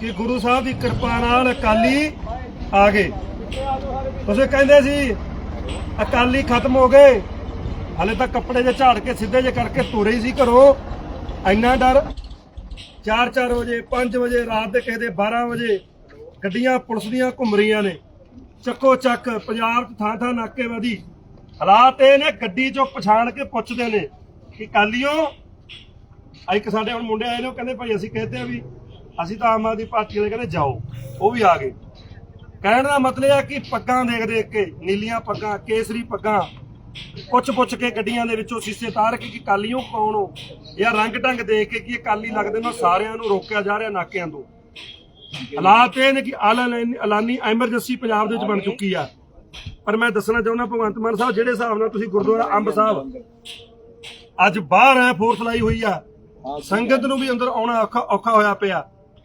ਕਿ ਗੁਰੂ ਸਾਹਿਬ ਦੀ ਕਿਰਪਾ ਨਾਲ ਅਕਾਲੀ ਆ ਗਏ। ਤੁਸੀਂ ਕਹਿੰਦੇ ਸੀ, ਅਕਾਲੀ ਖਤਮ ਹੋ ਗਏ। ਹਲੇ ਤਾਂ ਕੱਪੜੇ ਜੇ ਝਾੜ ਕੇ, ਸਿੱਧੇ ਜੇ ਕਰਕੇ ਤੁਰੇ ਹੀ ਸੀ ਘਰੋਂ। ਇੰਨਾ ਡਰ। 4-4 ਵਜੇ 5 ਵਜੇ, ਰਾਤ ਦੇ ਕਿਸੇ ਦੇ 12 ਵਜੇ ਗੱਡੀਆਂ ਪੁਲਿਸ ਦੀਆਂ ਘੁੰਮ ਰਹੀਆਂ ਨੇ। ਚੱਕੋ ਚੱਕ, ਪੰਜਾਬ 'ਚ ਥਾਂ ਥਾਂ ਨਾਕੇਬਾਜ਼ੀ ਹਾਲਾਤ ਇਹ ਨੇ ਗੱਡੀ 'ਚੋਂ ਪਛਾਣ ਕੇ ਪੁੱਛਦੇ ਨੇ ਕਿ ਕਾਲੀਓ ਇੱਕ ਸਾਡੇ ਹੁਣ ਮੁੰਡੇ ਆਏ ਨੇ, ਉਹ ਕਹਿੰਦੇ ਭਾਈ ਅਸੀਂ ਕਹਿੰਦੇ ਆ ਵੀ ਅਸੀਂ ਤਾਂ ਆਮ ਆਦਮੀ ਪਾਰਟੀ ਵਾਲੇ ਕਹਿੰਦੇ ਜਾਓ ਉਹ ਵੀ ਆ ਗਏ। ਕਹਿਣ ਦਾ ਮਤਲਬ ਹੈ ਕਿ ਪੱਗਾਂ ਦੇਖ ਦੇਖ ਕੇ ਨੀਲੀਆਂ ਪੱਗਾਂ ਕੇਸਰੀ ਪੱਗਾਂ ਪੁੱਛ ਪੁੱਛ ਕੇ ਗੱਡੀਆਂ ਦੇ ਵਿੱਚੋਂ ਸ਼ੀਸ਼ੇ ਤਾਰ ਕੇ ਕਿ ਕਾਲੀਓ ਕੌਣ ਹੋ? ਜਾਂ ਰੰਗ ਢੰਗ ਦੇਖ ਕੇ ਕਿ ਇਹ ਕਾਲੀ ਲੱਗਦੇ ਨੇ ਸਾਰਿਆਂ ਨੂੰ ਰੋਕਿਆ ਜਾ ਰਿਹਾ ਨਾਕਿਆਂ ਤੋਂ। ਹਾਲਾਤ ਇਹ ਨੇ ਕਿ ਐਲਾਨੀ ਐਮਰਜੈਂਸੀ ਪੰਜਾਬ ਦੇ ਵਿੱਚ ਬਣ ਚੁੱਕੀ ਆ। ਪਰ ਮੈਂ ਦੱਸਣਾ ਚਾਹੁੰਦਾ ਭਗਵੰਤ ਮਾਨ ਸਾਹਿਬ ਜਿਹੜੇ ਹਿਸਾਬ ਨਾਲ ਤੁਸੀਂ ਗੁਰਦੁਆਰਾ ਅੰਬ ਸਾਹਿਬ ਅੱਜ ਬਾਹਰ ਹੈ ਫੋਰਸ ਲਾਈ ਹੋਈ ਆ ਸੰਗਤ ਨੂੰ ਵੀ ਅੰਦਰ ਆਉਣਾ ਔਖਾ ਔਖਾ ਹੋਇਆ ਪਿਆ।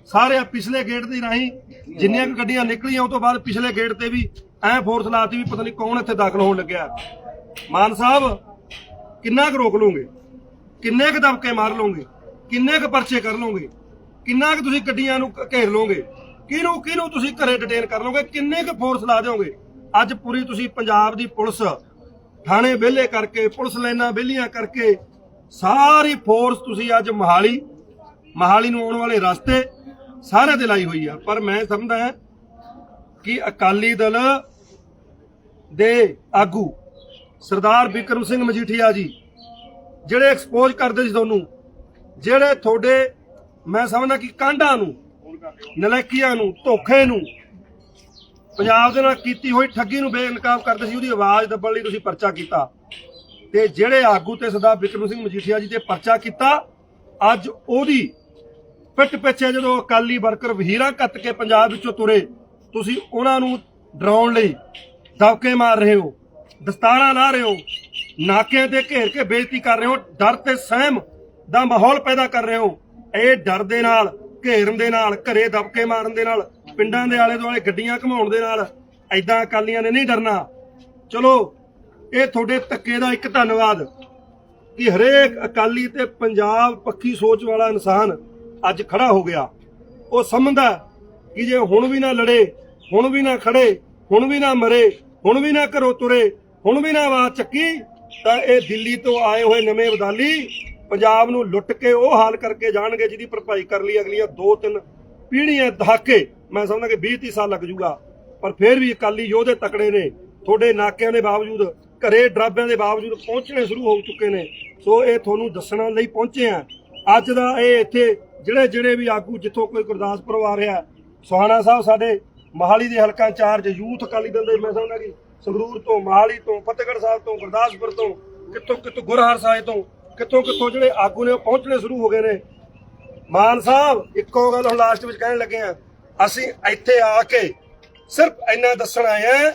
ਸਾਰੇ ਪਿਛਲੇ ਗੇਟ ਦੀ ਰਾਹੀਂ ਜਿੰਨੀਆਂ ਕੁ ਗੱਡੀਆਂ ਨਿਕਲੀਆਂ, ਉਹ ਤੋਂ ਬਾਅਦ ਪਿਛਲੇ ਗੇਟ ਤੇ ਵੀ ਐ ਫੋਰਸ ਲਾਤੀ ਵੀ ਪਤਾ ਨਹੀਂ ਕੌਣ ਇੱਥੇ ਦਾਖਲ ਹੋਣ ਲੱਗਿਆ। ਮਾਨ ਸਾਹਿਬ, ਕਿੰਨਾ ਕੁ ਰੋਕ ਲਓਗੇ? ਕਿੰਨੇ ਕੁ ਦਬਕੇ ਮਾਰ ਲਓਗੇ? ਕਿੰਨੇ ਕੁ ਪਰਚੇ ਕਰ ਲਓਗੇ? ਕਿੰਨਾ ਕੁ ਤੁਸੀਂ ਗੱਡੀਆਂ ਨੂੰ ਘੇਰ ਲਓਗੇ? ਕਿਹਨੂੰ ਕਿਹਨੂੰ ਤੁਸੀਂ ਘਰੇ ਡਿਟੇਨ ਕਰ ਲਓਗੇ? ਕਿੰਨੇ ਕੁ ਫੋਰਸ ਲਾ ਦਿਓਗੇ? ਅੱਜ ਪੂਰੀ ਤੁਸੀਂ ਪੰਜਾਬ ਦੀ ਪੁਲਿਸ, ਥਾਣੇ ਵਿਹਲੇ ਕਰਕੇ, ਪੁਲਿਸ ਲਾਈਨਾਂ ਵਿਹਲੀਆਂ ਕਰਕੇ, ਸਾਰੀ ਫੋਰਸ ਤੁਸੀਂ ਅੱਜ ਮਹਾਲੀ ਮਹਾਲੀ ਨੂੰ ਆਉਣ ਵਾਲੇ ਰਸਤੇ ਸਾਰਿਆਂ ਤੇ ਲਾਈ ਹੋਈ ਆ। ਪਰ ਮੈਂ ਸਮਝਦਾ ਕਿ ਅਕਾਲੀ ਦਲ ਦੇ ਆਗੂ ਸਰਦਾਰ ਬਿਕਰਮ ਸਿੰਘ ਮਜੀਠੀਆ ਜੀ, ਜਿਹੜੇ ਐਕਸਪੋਜ਼ ਕਰਦੇ ਸੀ ਤੁਹਾਨੂੰ, ਜਿਹੜੇ ਤੁਹਾਡੇ, ਮੈਂ ਸਮਝਦਾ ਕਿ ਕਾਂਡਾਂ ਨੂੰ ਨਲਾਇਕੀਆਂ ਨੂੰ, ਧੋਖੇ ਨੂੰ, ਪੰਜਾਬ ਦੇ ਨਾਲ ਕੀਤੀ ਹੋਈ ਠੱਗੀ ਨੂੰ ਬੇਨਕਾਬ ਕਰਦੇ ਸੀ, ਉਹਦੀ ਆਵਾਜ਼ ਦੱਬਣ ਲਈ ਤੁਸੀਂ ਪਰਚਾ ਕੀਤਾ। ਤੇ ਜਿਹੜੇ ਆਗੂ ਤੇ ਸਰਦਾਰ ਬਿਕਰਮ ਸਿੰਘ ਮਜੀਠੀਆ ਜੀ ਤੇ ਪਰਚਾ ਕੀਤਾ, ਅੱਜ ਉਹਦੀ ਪਿੱਠ ਪਿੱਛੇ ਜਦੋਂ ਅਕਾਲੀ ਵਰਕਰ ਵਹੀਰਾਂ ਕੱਤ ਕੇ ਪੰਜਾਬ ਵਿੱਚੋਂ ਤੁਰੇ, ਤੁਸੀਂ ਉਹਨਾਂ ਨੂੰ ਡਰਾਉਣ ਲਈ ਦਬਕੇ ਮਾਰ ਰਹੇ ਹੋ, ਦਸਤਾਰਾਂ ਲਾ ਰਹੇ ਹੋ ਨਾਕਿਆਂ ਤੇ ਘੇਰ ਕੇ ਬੇਇੱਜ਼ਤੀ ਕਰ ਰਹੇ ਹੋ, ਡਰ ਤੇ ਸਹਿਮ ਦਾ ਮਾਹੌਲ ਪੈਦਾ ਕਰ ਰਹੇ ਹੋ। ਇਹ ਡਰ ਦੇ ਨਾਲ, ਘੇਰਨ ਦੇ ਨਾਲ, ਘਰੇ ਦਬਕੇ ਮਾਰਨ ਦੇ ਨਾਲ, ਪਿੰਡਾਂ ਦੇ ਆਲੇ ਦੁਆਲੇ ਗੱਡੀਆਂ ਘਮਾਉਣ ਦੇ ਨਾਲ ਐਦਾਂ ਅਕਾਲੀਆਂ ਨੇ ਨਹੀਂ ਡਰਨਾ। ਚਲੋ, ਇਹ ਤੁਹਾਡੇ ਧੱਕੇ ਦਾ ਇੱਕ ਧੰਨਵਾਦ ਕਿ ਹਰੇਕ ਅਕਾਲੀ ਤੇ ਪੰਜਾਬ ਪੱਖੀ ਸੋਚ ਵਾਲਾ ਇਨਸਾਨ ਅੱਜ ਖੜਾ ਹੋ ਗਿਆ। ਉਹ ਸਮਝਦਾ ਕਿ ਜੇ ਹੁਣ ਵੀ ਨਾ ਲੜੇ, ਹੁਣ ਵੀ ਨਾ ਖੜੇ, ਹੁਣ ਵੀ ਨਾ ਮਰੇ, ਹੁਣ ਵੀ ਨਾ ਘਰੋਂ ਤੁਰੇ, ਹੁਣ ਵੀ ਨਾ ਆਵਾਜ਼ ਚੱਕੀ, ਤਾਂ ਇਹ ਦਿੱਲੀ ਤੋਂ ਆਏ ਹੋਏ ਨਵੇਂ ਬਦਾਲੀ ਪੰਜਾਬ ਨੂੰ ਲੁੱਟ ਕੇ ਉਹ ਹਾਲ ਕਰਕੇ ਜਾਣਗੇ ਜਿਹਦੀ ਭਰਪਾਈ ਕਰ ਲਈ ਅਗਲੀਆਂ ਦੋ ਤਿੰਨ ਪੀੜ੍ਹੀਆਂ ਦਹਾਕੇ ਮੈਂ ਸਮਝਦਾ ਕਿ 20 30 ਸਾਲ ਲੱਗ ਜੂਗਾ। ਪਰ ਫਿਰ ਵੀ ਅਕਾਲੀ ਯੋਧੇ ਤਕੜੇ ਨੇ। ਤੁਹਾਡੇ ਨਾਕਿਆਂ ਦੇ ਬਾਵਜੂਦ, ਘਰੇ ਡਰਾਬਿਆਂ ਦੇ ਬਾਵਜੂਦ ਪਹੁੰਚਣੇ ਸ਼ੁਰੂ ਹੋ ਚੁੱਕੇ ਨੇ। ਸੋ ਇਹ ਤੁਹਾਨੂੰ ਦੱਸਣ ਲਈ ਪਹੁੰਚੇ ਆ ਅੱਜ ਦਾ ਇਹ ਇੱਥੇ ਜਿਹੜੇ ਜਿਹੜੇ ਵੀ ਆਗੂ ਜਿੱਥੋਂ ਕੋਈ ਗੁਰਦਾਸਪੁਰ ਆ ਰਿਹਾ ਸੁਹਾਣਾ ਸਾਹਿਬ ਸਾਡੇ ਮਹਾਲੀ ਦੇ ਹਲਕਾ ਇੰਚਾਰਜ ਯੂਥ ਅਕਾਲੀ ਦਲ ਦੇ ਮੈਂ ਸਮਝਦਾ ਕਿ ਸੰਗਰੂਰ ਤੋਂ ਮਹਾਲੀ ਤੋਂ ਫਤਿਹਗੜ੍ਹ ਸਾਹਿਬ ਤੋਂ ਗੁਰਦਾਸਪੁਰ ਤੋਂ ਕਿੱਥੋਂ ਕਿੱਥੋਂ ਗੁਰਹਰ ਸਾਹਿਬ ਤੋਂ ਕਿੱਥੋਂ ਕਿੱਥੋਂ ਜਿਹੜੇ ਆਗੂ ਨੇ ਉਹ ਪਹੁੰਚਣੇ ਸ਼ੁਰੂ ਹੋ ਗਏ ਨੇ। ਮਾਨ ਸਾਹਿਬ ਇੱਕੋ ਗੱਲ ਹੁਣ ਲਾਸਟ ਵਿੱਚ ਕਹਿਣ ਲੱਗੇ ਆ ਅਸੀਂ ਇੱਥੇ ਆ ਕੇ ਸਿਰਫ ਇੰਨਾ ਦੱਸਣ ਆਏ ਆ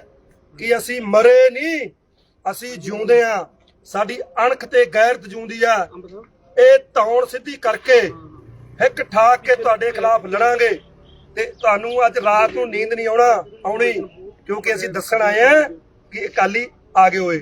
ਕਿ ਅਸੀਂ ਮਰੇ ਨਹੀਂ ਅਸੀਂ ਜਿਉਂਦੇ ਆ। ਸਾਡੀ ਅਣਖ ਤੇ ਗੈਰਤ ਜਿਉਂਦੀ ਆ। ਇਹ ਤੌਣ ਸਿੱਧੀ ਕਰਕੇ ਹਿੱਕ ਠਾਕ ਕੇ ਤੁਹਾਡੇ ਖਿਲਾਫ ਲੜਾਂਗੇ ਤੇ ਤੁਹਾਨੂੰ ਅੱਜ ਰਾਤ ਨੂੰ ਨੀਂਦ ਨਹੀਂ ਆਉਣਾ, ਆਉਣੀ, ਕਿਉਂਕਿ ਅਸੀਂ ਦੱਸਣ ਆਏ ਆ ਕਿ ਅਕਾਲੀ ਆ ਗਏ ਹੋਏ।